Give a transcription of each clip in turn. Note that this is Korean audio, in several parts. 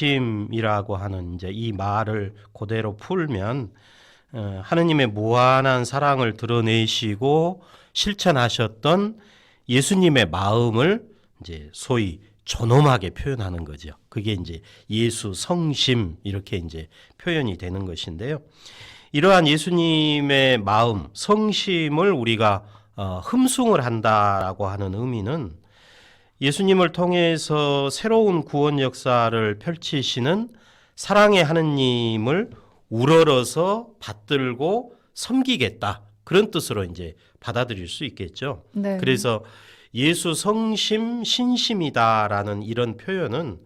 성심이라고 하는 이제 이 말을 그대로 풀면 어, 하느님의 무한한 사랑을 드러내시고 실천하셨던 예수님의 마음을 이제 소위 존엄하게 표현하는 거죠. 그게 이제 예수 성심 이렇게 이제 표현이 되는 것인데요. 이러한 예수님의 마음, 성심을 우리가 어, 흠숭을 한다라고 하는 의미는 예수님을 통해서 새로운 구원 역사를 펼치시는 사랑의 하느님을 우러러서 받들고 섬기겠다. 그런 뜻으로 이제 받아들일 수 있겠죠. 네. 그래서 예수 성심 신심이다라는 이런 표현은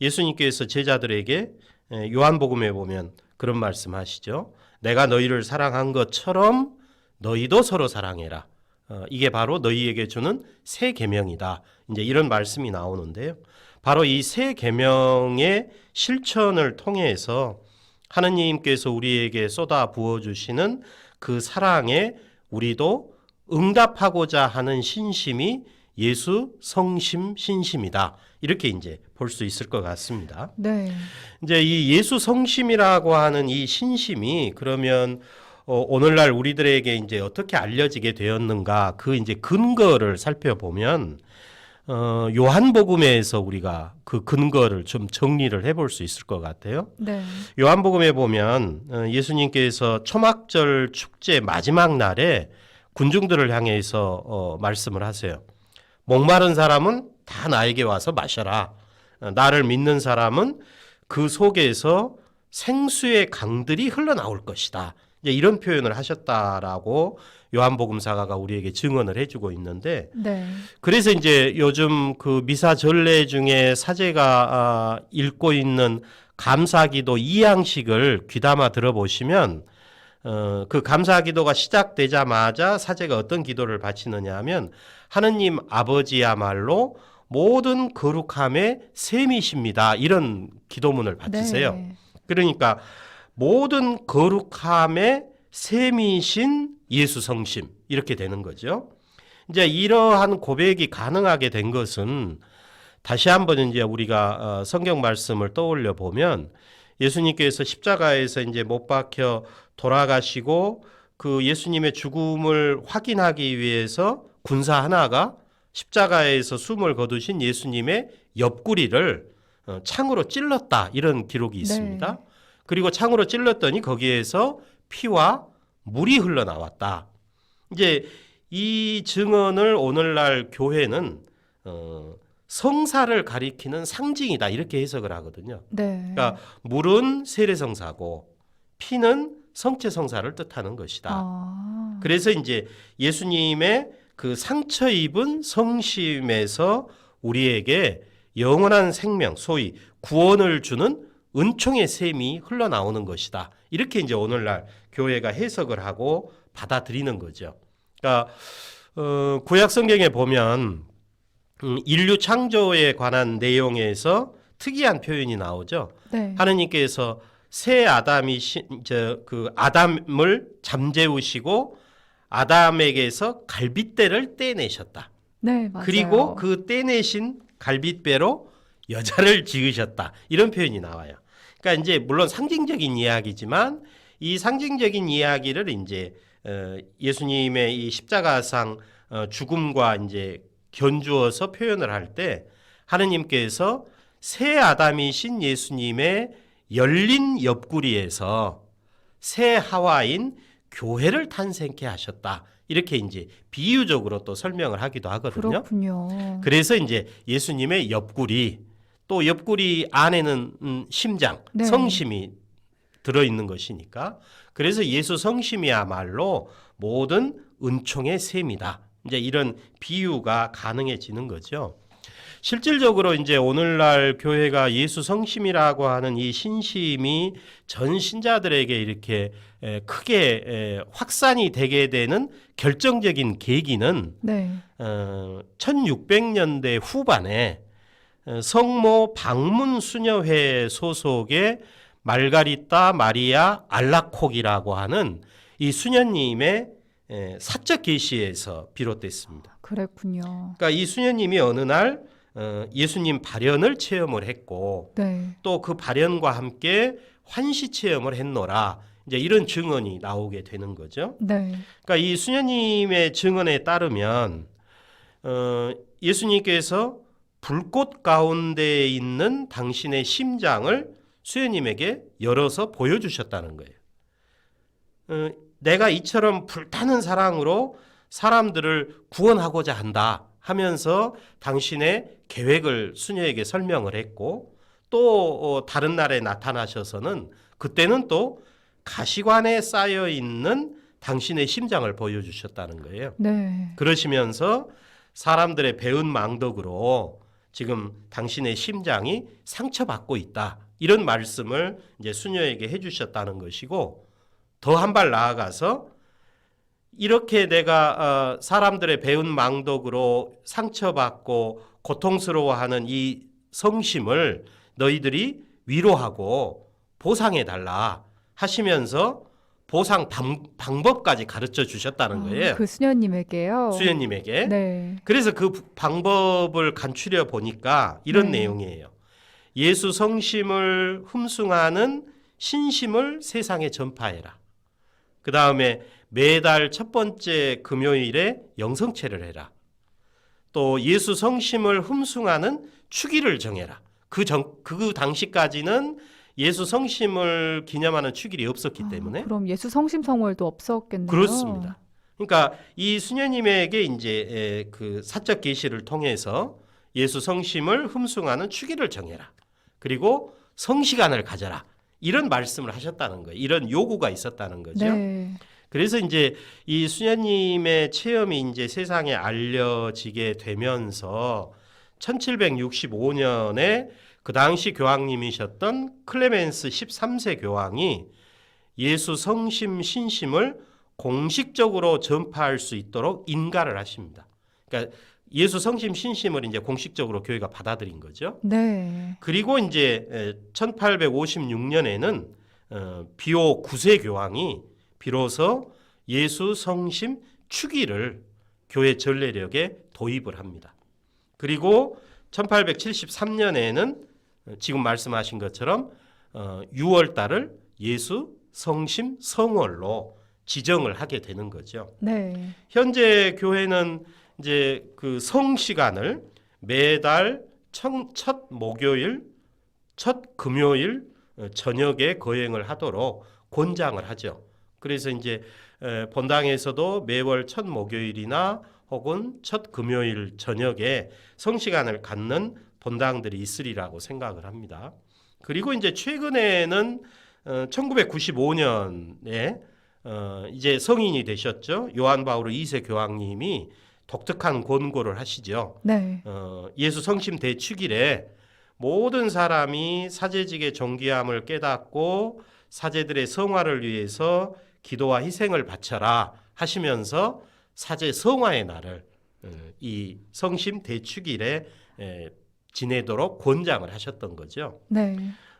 예수님께서 제자들에게 에, 요한복음에 보면 그런 말씀하시죠. 내가 너희를 사랑한 것처럼 너희도 서로 사랑해라. 어, 이게 바로 너희에게 주는 새 계명이다. 이제 이런 말씀이 나오는데요. 바로 이새 계명의 실천을 통해서 하느님께서 우리에게 쏟아 부어 주시는 그 사랑에 우리도 응답하고자 하는 신심이 예수 성심 신심이다. 이렇게 이제 볼 수 있을 것 같습니다. 네. 이제 이 예수 성심이라고 하는 이 신심이 그러면 어, 오늘날 우리들에게 이제 어떻게 알려지게 되었는가 그 이제 근거를 살펴보면 어, 요한복음에서 우리가 그 근거를 좀 정리를 해볼 수 있을 것 같아요. 네. 요한복음에 보면 어, 예수님께서 초막절 축제 마지막 날에 군중들을 향해서 어, 말씀을 하세요. 목마른 사람은 다 나에게 와서 마셔라. 어, 나를 믿는 사람은 그 속에서 생수의 강들이 흘러나올 것이다. 이제 이런 표현을 하셨다라고 요한복음사가가 우리에게 증언을 해주고 있는데 네. 그래서 이제 요즘 그 미사 전례 중에 사제가 아, 읽고 있는 감사기도 이양식을 귀담아 들어보시면 어, 그 감사기도가 시작되자마자 사제가 어떤 기도를 바치느냐 하면 하느님 아버지야말로 모든 거룩함의 셈이십니다. 이런 기도문을 바치세요. 네. 그러니까 모든 거룩함의 셈이신 예수 성심 이렇게 되는 거죠. 이제 이러한 고백이 가능하게 된 것은 다시 한번 이제 우리가 어, 성경 말씀을 떠올려 보면 예수님께서 십자가에서 이제 못 박혀 돌아가시고 그 예수님의 죽음을 확인하기 위해서 군사 하나가 십자가에서 숨을 거두신 예수님의 옆구리를 어, 창으로 찔렀다 이런 기록이 있습니다. 네. 그리고 창으로 찔렀더니 거기에서 피와 물이 흘러나왔다. 이제 이 증언을 오늘날 교회는 어, 성사를 가리키는 상징이다 이렇게 해석을 하거든요. 네. 그러니까 물은 세례성사고 피는 성체 성사를 뜻하는 것이다. 아. 그래서 이제 예수님의 그 상처 입은 성심에서 우리에게 영원한 생명, 소위 구원을 주는 은총의 샘이 흘러나오는 것이다. 이렇게 이제 오늘날 교회가 해석을 하고 받아들이는 거죠. 그러니까 어, 구약 성경에 보면 음, 인류 창조에 관한 내용에서 특이한 표현이 나오죠. 네. 하느님께서 새 아담이 저그 아담을 잠재우시고 아담에게서 갈빗대를 떼내셨다. 네, 맞아요. 그리고 그 떼내신 갈빗배로 여자를 지으셨다. 이런 표현이 나와요. 그러니까 이제 물론 상징적인 이야기지만 이 상징적인 이야기를 이제 어, 예수님의 이 십자가상 어, 죽음과 이제 견주어서 표현을 할 때 하느님께서 새 아담이신 예수님의 열린 옆구리에서 새 하와인 교회를 탄생케 하셨다. 이렇게 이제 비유적으로 또 설명을 하기도 하거든요. 그렇군요. 그래서 이제 예수님의 옆구리 또 옆구리 안에는 음, 심장, 네. 성심이 들어 있는 것이니까 그래서 예수 성심이야말로 모든 은총의 셈이다. 이제 이런 비유가 가능해지는 거죠. 실질적으로 이제 오늘날 교회가 예수 성심이라고 하는 이 신심이 전 신자들에게 이렇게 에, 크게 에, 확산이 되게 되는 결정적인 계기는 네. 어, 1600년대 후반에 어, 성모 방문 수녀회 소속의 말가리타 마리아 알라콕이라고 하는 이 수녀님의 에, 사적 계시에서 비롯됐습니다. 그랬군요. 그러니까 이 수녀님이 어느 날 어, 예수님 발현을 체험을 했고 네. 또그 발현과 함께 환시 체험을 했노라. 이제 이런 증언이 나오게 되는 거죠. 네. 그러니까 이 수녀님의 증언에 따르면 어, 예수님께서 불꽃 가운데 있는 당신의 심장을 수녀님에게 열어서 보여주셨다는 거예요. 어, 내가 이처럼 불타는 사랑으로 사람들을 구원하고자 한다 하면서 당신의 계획을 수녀에게 설명을 했고 또 어, 다른 날에 나타나셔서는 그때는 또 가시관에 쌓여 있는 당신의 심장을 보여주셨다는 거예요. 네. 그러시면서 사람들의 배은 망덕으로 지금 당신의 심장이 상처받고 있다. 이런 말씀을 이제 수녀에게 해주셨다는 것이고 더 한 발 나아가서 이렇게 내가 어, 사람들의 배은 망덕으로 상처받고 고통스러워하는 이 성심을 너희들이 위로하고 보상해 달라 하시면서 보상 방, 방법까지 가르쳐 주셨다는 거예요. 아, 그 수녀님에게요. 수녀님에게. 네. 그래서 그 방법을 간추려 보니까 이런 네. 내용이에요. 예수 성심을 흠숭하는 신심을 세상에 전파해라. 그 다음에 매달 첫 번째 금요일에 영성체를 해라. 또 예수 성심을 흠숭하는 축일을 정해라. 그 전, 그 당시까지는 예수 성심을 기념하는 축일이 없었기 때문에 아, 그럼 예수 성심 성월도 없었겠네요. 그렇습니다. 그러니까 이 수녀님에게 이제 에, 그 사적 계시를 통해서 예수 성심을 흠숭하는 축일을 정해라. 그리고 성시간을 가져라. 이런 말씀을 하셨다는 거예요. 이런 요구가 있었다는 거죠. 네. 그래서 이제 이 수녀님의 체험이 이제 세상에 알려지게 되면서 1765년에 그 당시 교황님이셨던 클레멘스 13세 교황이 예수 성심 신심을 공식적으로 전파할 수 있도록 인가를 하십니다. 그러니까 예수 성심 신심을 이제 공식적으로 교회가 받아들인 거죠. 네. 그리고 이제 1856년에는 어, 비오 9세 교황이 비로소 예수 성심 축일을 교회 전례력에 도입을 합니다. 그리고 1873년에는 지금 말씀하신 것처럼 6월 달을 예수 성심 성월로 지정을 하게 되는 거죠. 네. 현재 교회는 이제 그 성 시간을 매달 청- 첫 목요일, 첫 금요일 어, 저녁에 거행을 하도록 권장을 하죠. 그래서 이제 에, 본당에서도 매월 첫 목요일이나 혹은 첫 금요일 저녁에 성 시간을 갖는 본당들이 있으리라고 생각을 합니다. 그리고 이제 최근에는 어, 1995년에 어, 이제 성인이 되셨죠. 요한 바오로 2세 교황님이 독특한 권고를 하시죠. 네. 어, 예수 성심 대축일에 모든 사람이 사제직의 존귀함을 깨닫고 사제들의 성화를 위해서 기도와 희생을 바쳐라 하시면서 사제 성화의 날을 어, 이 성심 대축일에 에, 지내도록 권장을 하셨던 거죠. 네.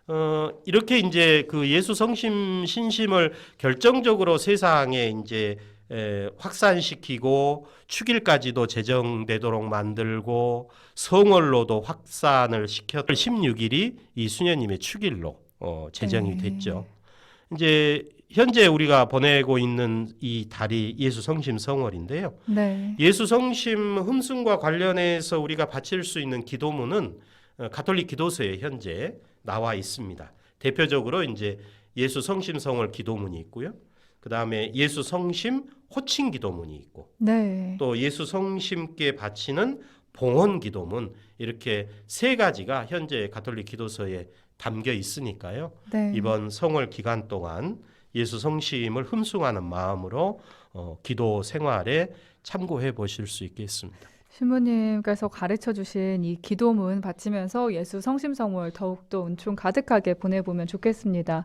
어, 이렇게 이제 그 예수 성심 신심을 결정적으로 세상에 이제 에, 확산시키고 축일까지도 제정되도록 만들고 성월로도 확산을 시켰 16일이 이 수녀님의 축일로 어, 제정이 네. 됐죠. 이제 현재 우리가 보내고 있는 이 달이 예수 성심 성월인데요. 네. 예수 성심 흠숭과 관련해서 우리가 바칠 수 있는 기도문은 어, 가톨릭 기도서에 현재 나와 있습니다. 대표적으로 이제 예수 성심 성월 기도문이 있고요. 그 다음에 예수 성심 호칭 기도문이 있고 네. 또 예수 성심께 바치는 봉헌 기도문 이렇게 세 가지가 현재 가톨릭 기도서에 담겨 있으니까요. 네. 이번 성월 기간 동안 예수 성심을 흠숭하는 마음으로 어, 기도 생활에 참고해 보실 수 있겠습니다. 신부님께서 가르쳐 주신 이 기도문 바치면서 예수 성심성월 더욱더 은총 가득하게 보내보면 좋겠습니다.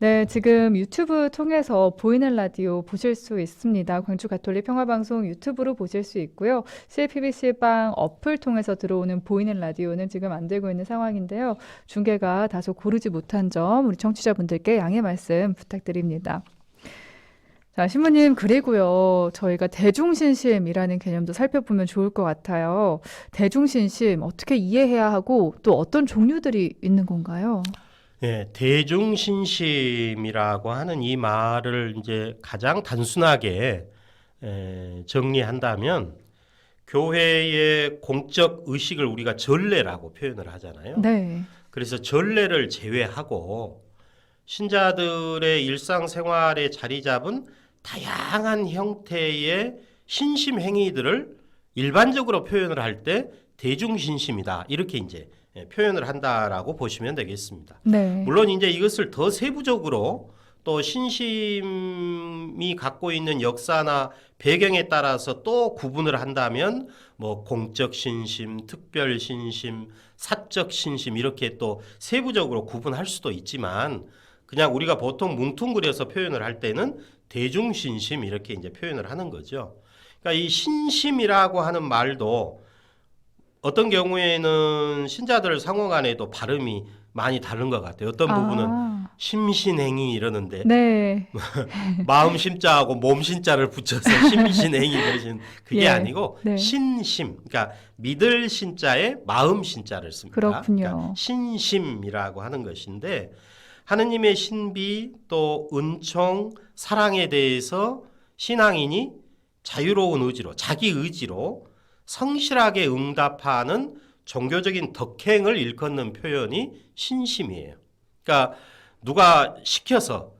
네, 지금 유튜브 통해서 보이는 라디오 보실 수 있습니다. 광주 가톨릭 평화방송 유튜브로 보실 수 있고요. CPBC 빵 어플 통해서 들어오는 보이는 라디오는 지금 안 되고 있는 상황인데요. 중계가 다소 고르지 못한 점 우리 청취자분들께 양해 말씀 부탁드립니다. 자, 신부님, 그리고요, 저희가 대중신심이라는 개념도 살펴보면 좋을 것 같아요. 대중신심, 어떻게 이해해야 하고, 또 어떤 종류들이 있는 건가요? 예, 대중신심이라고 하는 이 말을 이제 가장 단순하게 에, 정리한다면 교회의 공적 의식을 우리가 전례라고 표현을 하잖아요. 네. 그래서 전례를 제외하고 신자들의 일상생활에 자리 잡은 다양한 형태의 신심 행위들을 일반적으로 표현을 할 때 대중신심이다 이렇게 이제 예, 표현을 한다라고 보시면 되겠습니다. 네. 물론 이제 이것을 더 세부적으로 또 신심이 갖고 있는 역사나 배경에 따라서 또 구분을 한다면 뭐 공적 신심, 특별 신심, 사적 신심 이렇게 또 세부적으로 구분할 수도 있지만 그냥 우리가 보통 뭉뚱그려서 표현을 할 때는 대중 신심 이렇게 이제 표현을 하는 거죠. 그러니까 이 신심이라고 하는 말도 어떤 경우에는 신자들 상호 간에도 발음이 많이 다른 것 같아요. 어떤 부분은 아, 심신행위 이러는데 네. 마음 심자하고 몸 신자를 붙여서 심신행위 그러신 그게 예, 아니고 네. 신심 그러니까 믿을 신자에 마음 신자를 씁니다. 그렇군요. 그러니까 신심이라고 하는 것인데 하느님의 신비 또 은총 사랑에 대해서 신앙인이 자유로운 의지로 자기 의지로 성실하게 응답하는 종교적인 덕행을 일컫는 표현이 신심이에요. 그러니까 누가 시켜서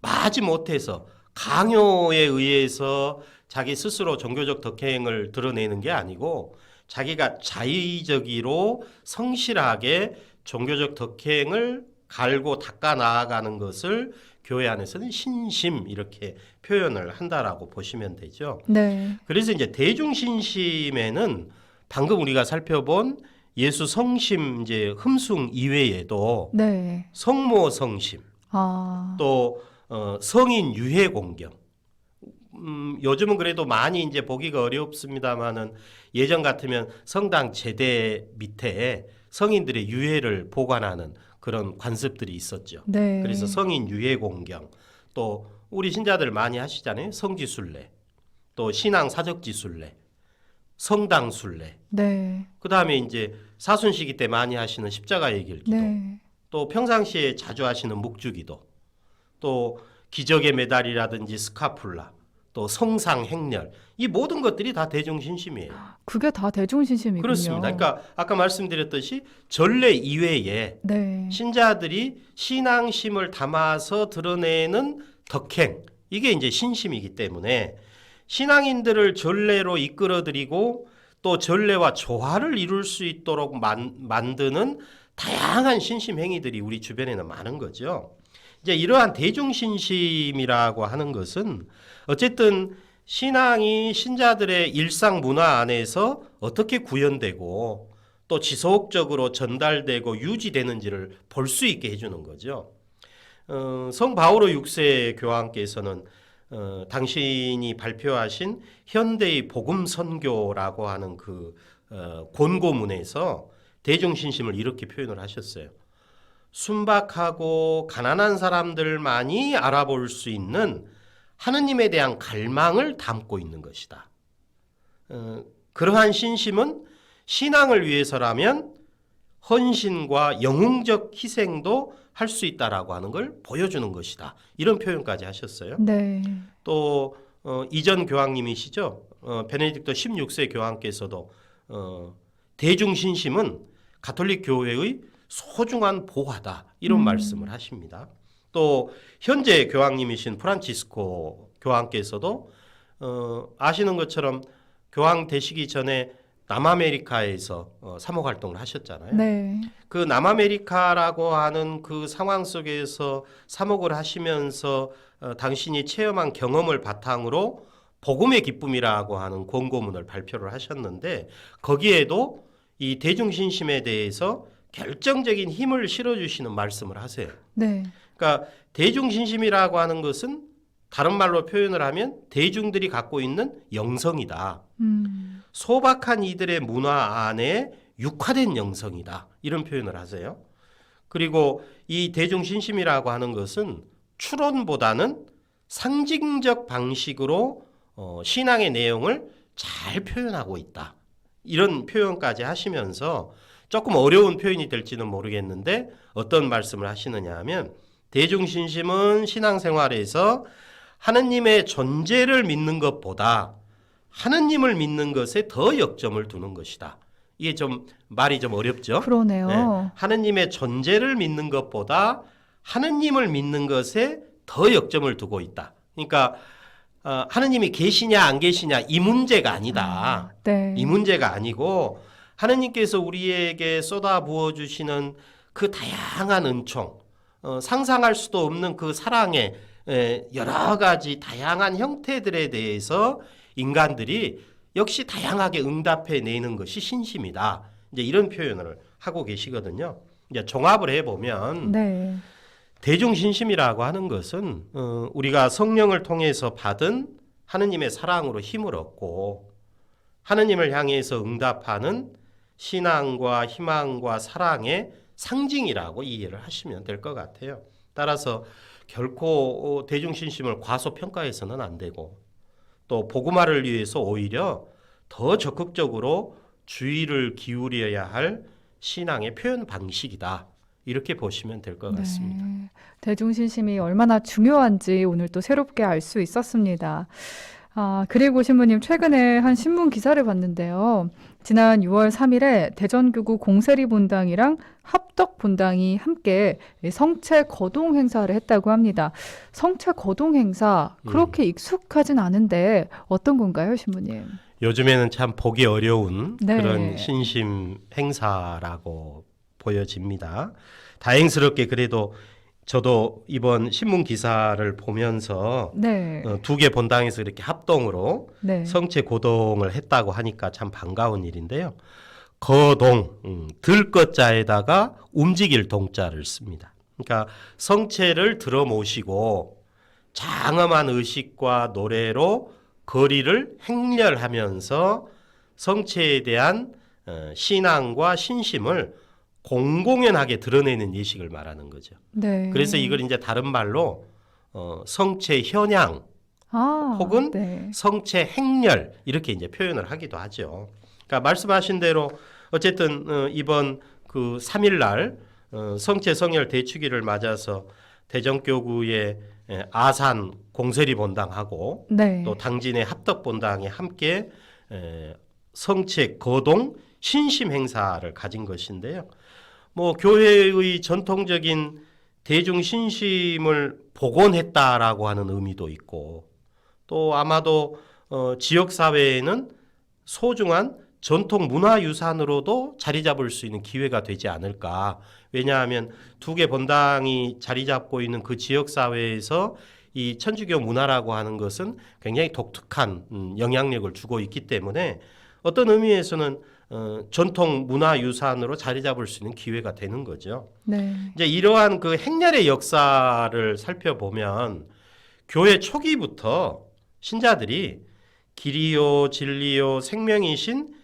마지 못해서 강요에 의해서 자기 스스로 종교적 덕행을 드러내는 게 아니고 자기가 자의적으로 성실하게 종교적 덕행을 갈고 닦아 나아가는 것을 교회 안에서는 신심 이렇게 표현을 한다라고 보시면 되죠. 네. 그래서 이제 대중신심에는 방금 우리가 살펴본 예수 성심 이제 흠숭 이외에도 네. 성모 성심 아, 또 어, 성인 유해 공경. 음, 요즘은 그래도 많이 이제 보기가 어렵습니다만은 예전 같으면 성당 제대 밑에 성인들의 유해를 보관하는 그런 관습들이 있었죠. 네. 그래서 성인 유해 공경 또 우리 신자들 많이 하시잖아요. 성지순례 또 신앙 사적지순례 성당 순례 네. 그다음에 이제 사순시기 때 많이 하시는 십자가의 길 기도 네. 또 평상시에 자주 하시는 묵주기도, 또 기적의 메달이라든지 스카풀라, 또 성상 행렬 이 모든 것들이 다 대중신심이에요. 그게 다 대중신심이군요. 그렇습니다. 그러니까 아까 말씀드렸듯이 전례 이외에 네. 신자들이 신앙심을 담아서 드러내는 덕행 이게 이제 신심이기 때문에 신앙인들을 전례로 이끌어들이고 또 전례와 조화를 이룰 수 있도록 만, 만드는 다양한 신심 행위들이 우리 주변에는 많은 거죠. 이제 이러한 대중신심이라고 하는 것은 어쨌든 신앙이 신자들의 일상 문화 안에서 어떻게 구현되고 또 지속적으로 전달되고 유지되는지를 볼 수 있게 해주는 거죠. 어, 성 바오로 6세 교황께서는 어, 당신이 발표하신 현대의 복음 선교라고 하는 그 어, 권고문에서 대중신심을 이렇게 표현을 하셨어요. 순박하고 가난한 사람들만이 알아볼 수 있는 하느님에 대한 갈망을 담고 있는 것이다. 어, 그러한 신심은 신앙을 위해서라면 헌신과 영웅적 희생도 할 수 있다라고 하는 걸 보여주는 것이다. 이런 표현까지 하셨어요. 네. 또 어, 이전 교황님이시죠. 어, 베네딕토 16세 교황께서도 어, 대중신심은 가톨릭 교회의 소중한 보화다 이런 음. 말씀을 하십니다. 또 현재 교황님이신 프란치스코 교황께서도 어, 아시는 것처럼 교황 되시기 전에 남아메리카에서 어, 사목 활동을 하셨잖아요. 네. 그 남아메리카라고 하는 그 상황 속에서 사목을 하시면서 어, 당신이 체험한 경험을 바탕으로 복음의 기쁨이라고 하는 권고문을 발표를 하셨는데 거기에도 이 대중신심에 대해서 결정적인 힘을 실어주시는 말씀을 하세요. 네. 그러니까 대중 신심이라고 하는 것은 다른 말로 표현을 하면 대중들이 갖고 있는 영성이다. 음. 소박한 이들의 문화 안에 육화된 영성이다. 이런 표현을 하세요. 그리고 이 대중 신심이라고 하는 것은 추론보다는 상징적 방식으로 어, 신앙의 내용을 잘 표현하고 있다. 이런 표현까지 하시면서 조금 어려운 표현이 될지는 모르겠는데 어떤 말씀을 하시느냐 하면 대중신심은 신앙생활에서 하느님의 존재를 믿는 것보다 하느님을 믿는 것에 더 역점을 두는 것이다. 이게 좀 말이 좀 어렵죠? 그러네요. 네, 하느님의 존재를 믿는 것보다 하느님을 믿는 것에 더 역점을 두고 있다. 그러니까 어, 하느님이 계시냐 안 계시냐 이 문제가 아니다. 네. 이 문제가 아니고 하느님께서 우리에게 쏟아 부어 주시는 그 다양한 은총, 어, 상상할 수도 없는 그 사랑의 에, 여러 가지 다양한 형태들에 대해서 인간들이 역시 다양하게 응답해 내는 것이 신심이다. 이제 이런 표현을 하고 계시거든요. 이제 종합을 해 보면 네. 대중 신심이라고 하는 것은 어, 우리가 성령을 통해서 받은 하느님의 사랑으로 힘을 얻고 하느님을 향해서 응답하는 신앙과 희망과 사랑의 상징이라고 이해를 하시면 될 것 같아요. 따라서 결코 어, 대중신심을 과소평가해서는 안 되고 또 복음화를 위해서 오히려 더 적극적으로 주의를 기울여야 할 신앙의 표현 방식이다. 이렇게 보시면 될 것 같습니다. 네. 대중신심이 얼마나 중요한지 오늘 또 새롭게 알 수 있었습니다. 아, 그리고 신부님 최근에 한 신문 기사를 봤는데요. 지난 6월 3일에 대전교구 공세리 본당이랑 합덕 본당이 함께 성체 거동 행사를 했다고 합니다. 성체 거동 행사 그렇게 익숙하진 않은데 어떤 건가요, 신부님? 요즘에는 참 보기 어려운 네. 그런 신심 행사라고 보여집니다. 다행스럽게 그래도 저도 이번 신문 기사를 보면서 네. 어, 두개 본당에서 이렇게 합동으로 네. 성체 고동을 했다고 하니까 참 반가운 일인데요. 거동 음, 들것자에다가 움직일 동자를 씁니다. 그러니까 성체를 들어 모시고 장엄한 의식과 노래로 거리를 행렬하면서 성체에 대한 어, 신앙과 신심을 공공연하게 드러내는 예식을 말하는 거죠. 네. 그래서 이걸 이제 다른 말로 어, 성체 현양 아, 혹은 네. 성체 행렬 이렇게 이제 표현을 하기도 하죠. 그러니까 말씀하신 대로 어쨌든 어, 이번 그 3일날 어, 성체 성혈 대축일을 맞아서 대전교구의 에, 아산 공세리 본당하고 네. 또 당진의 합덕 본당이 함께 에, 성체 거동 신심 행사를 가진 것인데요. 뭐 교회의 전통적인 대중 신심을 복원했다라고 하는 의미도 있고 또 아마도 어, 지역 사회에는 소중한 전통 문화 유산으로도 자리 잡을 수 있는 기회가 되지 않을까. 왜냐하면 두 개 본당이 자리 잡고 있는 그 지역 사회에서 이 천주교 문화라고 하는 것은 굉장히 독특한 음, 영향력을 주고 있기 때문에 어떤 의미에서는 어, 전통 문화 유산으로 자리 잡을 수 있는 기회가 되는 거죠. 네. 이제 이러한 그 행렬의 역사를 살펴보면 교회 초기부터 신자들이 길이요 진리요 생명이신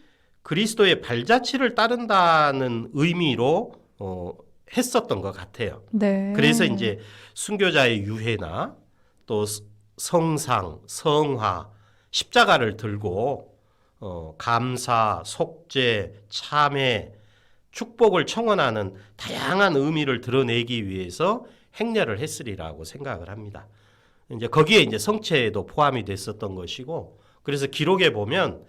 그리스도의 발자취를 따른다는 의미로 어, 했었던 것 같아요. 네. 그래서 이제 순교자의 유해나 또 스- 성상, 성화, 십자가를 들고 어, 감사, 속죄, 참회, 축복을 청원하는 다양한 의미를 드러내기 위해서 행렬을 했으리라고 생각을 합니다. 이제 거기에 이제 성체도 포함이 됐었던 것이고 그래서 기록에 보면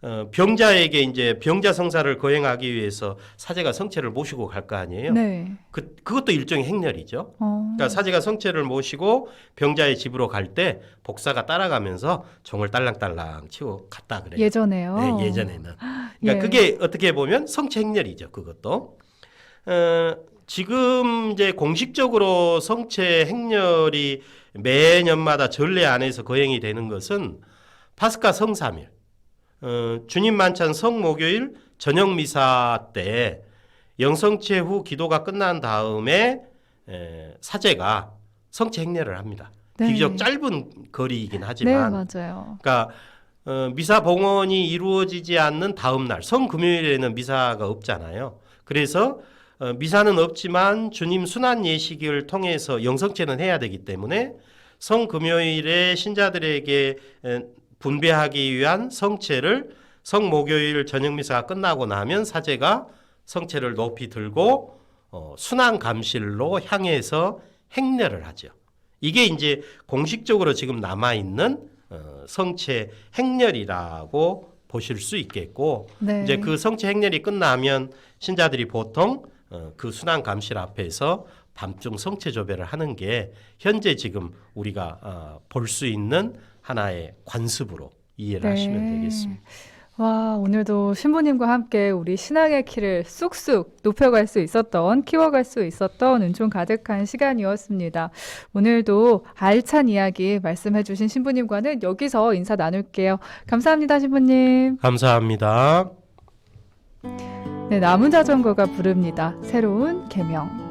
어, 병자에게 이제 병자 성사를 거행하기 위해서 사제가 성체를 모시고 갈 거 아니에요. 네. 그 그것도 일종의 행렬이죠. 어. 그러니까 사제가 성체를 모시고 병자의 집으로 갈 때 복사가 따라가면서 종을 딸랑딸랑 치고 갔다 그래요. 예전에요. 네, 예전에는. 그러니까 예. 그게 어떻게 보면 성체 행렬이죠. 그것도. 어, 지금 이제 공식적으로 성체 행렬이 매년마다 전례 안에서 거행이 되는 것은 파스카 성삼일, 어, 주님 만찬 성목요일 저녁 미사 때 영성체 후 기도가 끝난 다음에 에, 사제가 성체 행렬을 합니다. 네. 비교적 짧은 거리이긴 네, 하지만 맞아요. 그러니까 어, 미사 봉헌이 이루어지지 않는 다음 날 성금요일에는 미사가 없잖아요. 그래서 어, 미사는 없지만 주님 순환 예식을 통해서 영성체는 해야 되기 때문에 성금요일에 신자들에게 에, 분배하기 위한 성체를 성목요일 저녁 미사가 끝나고 나면 사제가 성체를 높이 들고 어, 순환 감실로 향해서 행례를 하죠. 이게 이제 공식적으로 지금 남아 있는 어, 성체 행렬이라고 보실 수 있겠고 네. 이제 그 성체 행렬이 끝나면 신자들이 보통 어, 그 순환 감실 앞에서 밤중 성체 조배를 하는 게 현재 지금 우리가 어, 볼수 있는 하나의 관습으로 이해를 하시면 네. 되겠습니다. 와, 오늘도 신부님과 함께 우리 신앙의 키를 쑥쑥 높여갈 수 있었던, 키워갈 수 있었던 은총 가득한 시간이었습니다. 오늘도 알찬 이야기 말씀해주신 신부님과는 여기서 인사 나눌게요. 감사합니다, 신부님. 감사합니다. 네, 남은 자전거가 부릅니다. 새로운 계명.